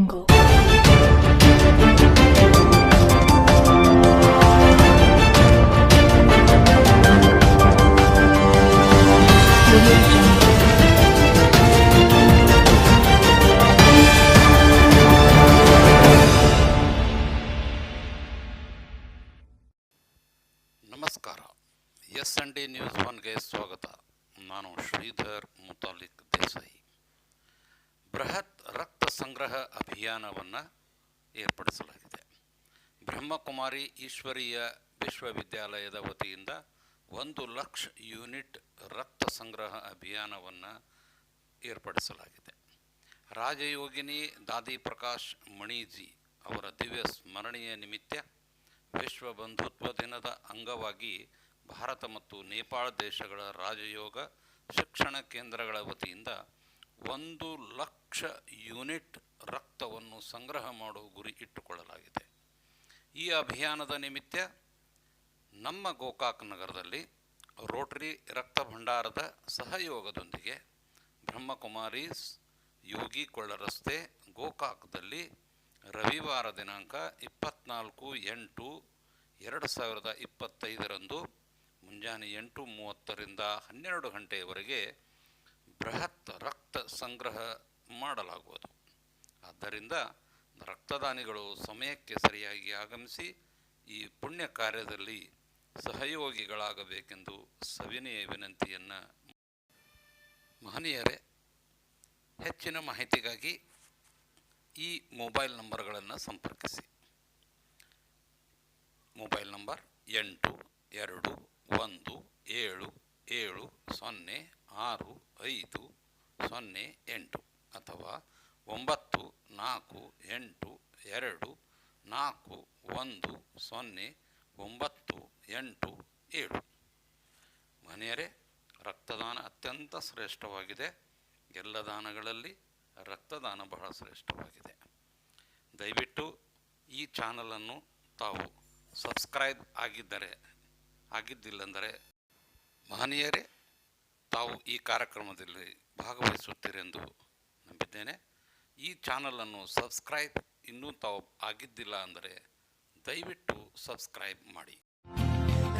Jungle. Audio Jungle. ನಮಸ್ಕಾರ S N D news ಒನ್ಗೆ ಸ್ವಾಗತ ನಾನು ಶ್ರೀಧರ್ ಮುತಾಲಿಕ್ ದೇಸಾಯಿ ಬೃಹತ್ ರಕ್ತ ಸಂಗ್ರಹ ಅಭಿಯಾನವನ್ನು ಏರ್ಪಡಿಸಲಾಗಿದೆ. ಬ್ರಹ್ಮಕುಮಾರಿ ಈಶ್ವರೀಯ ವಿಶ್ವವಿದ್ಯಾಲಯದ ವತಿಯಿಂದ ಒಂದು ಲಕ್ಷ ಯೂನಿಟ್ ರಕ್ತ ಸಂಗ್ರಹ ಅಭಿಯಾನವನ್ನು ಏರ್ಪಡಿಸಲಾಗಿದೆ. ರಾಜಯೋಗಿನಿ ದಾದಿ ಪ್ರಕಾಶ್ ಮಣಿಜಿ ಅವರ ದಿವ್ಯ ಸ್ಮರಣೀಯ ನಿಮಿತ್ತ ವಿಶ್ವ ಬಂಧುತ್ವ ದಿನದ ಅಂಗವಾಗಿ ಭಾರತ ಮತ್ತು ನೇಪಾಳ ದೇಶಗಳ ರಾಜಯೋಗ ಶಿಕ್ಷಣ ಕೇಂದ್ರಗಳ ವತಿಯಿಂದ ಒಂದು ಲಕ್ಷ ಯೂನಿಟ್ ರಕ್ತವನ್ನು ಸಂಗ್ರಹ ಮಾಡುವ ಗುರಿ ಇಟ್ಟುಕೊಳ್ಳಲಾಗಿದೆ. ಈ ಅಭಿಯಾನದ ನಿಮಿತ್ತ ನಮ್ಮ ಗೋಕಾಕ್ ನಗರದಲ್ಲಿ ರೋಟರಿ ರಕ್ತ ಭಂಡಾರದ ಸಹಯೋಗದೊಂದಿಗೆ ಬ್ರಹ್ಮಕುಮಾರೀಸ್ ಯೋಗಿ ಕೊಳ್ಳ ರಸ್ತೆ ಗೋಕಾಕ್ದಲ್ಲಿ ರವಿವಾರ ದಿನಾಂಕ ಇಪ್ಪತ್ನಾಲ್ಕು ಎಂಟು ಎರಡು ಸಾವಿರದ ಇಪ್ಪತ್ತೈದರಂದು ಮುಂಜಾನೆ ಎಂಟು ಮೂವತ್ತರಿಂದ ಹನ್ನೆರಡು ಗಂಟೆಯವರೆಗೆ ಬೃಹತ್ ರಕ್ತ ಸಂಗ್ರಹ ಮಾಡಲಾಗುವುದು. ಆದ್ದರಿಂದ ರಕ್ತದಾನಿಗಳು ಸಮಯಕ್ಕೆ ಸರಿಯಾಗಿ ಆಗಮಿಸಿ ಈ ಪುಣ್ಯ ಕಾರ್ಯದಲ್ಲಿ ಸಹಯೋಗಿಗಳಾಗಬೇಕೆಂದು ಸವಿನಯ ವಿನಂತಿಯನ್ನು ಮಹನೀಯರೇ, ಹೆಚ್ಚಿನ ಮಾಹಿತಿಗಾಗಿ ಈ ಮೊಬೈಲ್ ನಂಬರ್ಗಳನ್ನು ಸಂಪರ್ಕಿಸಿ. ಮೊಬೈಲ್ ನಂಬರ್ ಎಂಟು ಎರಡು ಒಂದು ಏಳು ಏಳು ಸೊನ್ನೆ ಆರು ಐದು ಸೊನ್ನೆ ಎಂಟು ಅಥವಾ ಒಂಬತ್ತು, ನಾಲ್ಕು, ಎಂಟು, ಎರಡು, ನಾಲ್ಕು, ಒಂದು, ಸೊನ್ನೆ, ಒಂಬತ್ತು, ಎಂಟು, ಏಳು. ಮನೆಯರೇ, ರಕ್ತದಾನ ಅತ್ಯಂತ ಶ್ರೇಷ್ಠವಾಗಿದೆ. ಎಲ್ಲ ದಾನಗಳಲ್ಲಿ ರಕ್ತದಾನ ಬಹಳ ಶ್ರೇಷ್ಠವಾಗಿದೆ. ದಯವಿಟ್ಟು ಈ ಚಾನಲನ್ನು ತಾವು ಸಬ್ಸ್ಕ್ರೈಬ್ ಆಗಿದ್ದರೆ, ಆಗಿದ್ದಿಲ್ಲಂದರೆ, ಮಹನೀಯರೇ, ತಾವು ಈ ಕಾರ್ಯಕ್ರಮದಲ್ಲಿ ಭಾಗವಹಿಸುತ್ತೀರೆಂದು ನಂಬಿದ್ದೇನೆ. ಈ ಚಾನಲನ್ನು ಸಬ್ಸ್ಕ್ರೈಬ್ ಇನ್ನೂ ತಾವು ಆಗಿದ್ದಿಲ್ಲ ಅಂದರೆ ದಯವಿಟ್ಟು ಸಬ್ಸ್ಕ್ರೈಬ್ ಮಾಡಿ.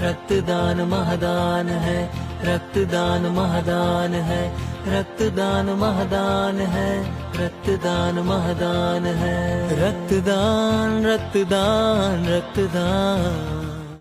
ರಕ್ತದಾನ ಮಹದಾನ ಹೈ, ರಕ್ತದಾನ ಮಹದಾನ ಹೈ, ರಕ್ತದಾನ ಮಹದಾನ ಹೈ, ರಕ್ತದಾನ ಮಹದಾನ ಹೈ. ರಕ್ತದಾನ ರಕ್ತದಾನ ರಕ್ತದಾನ.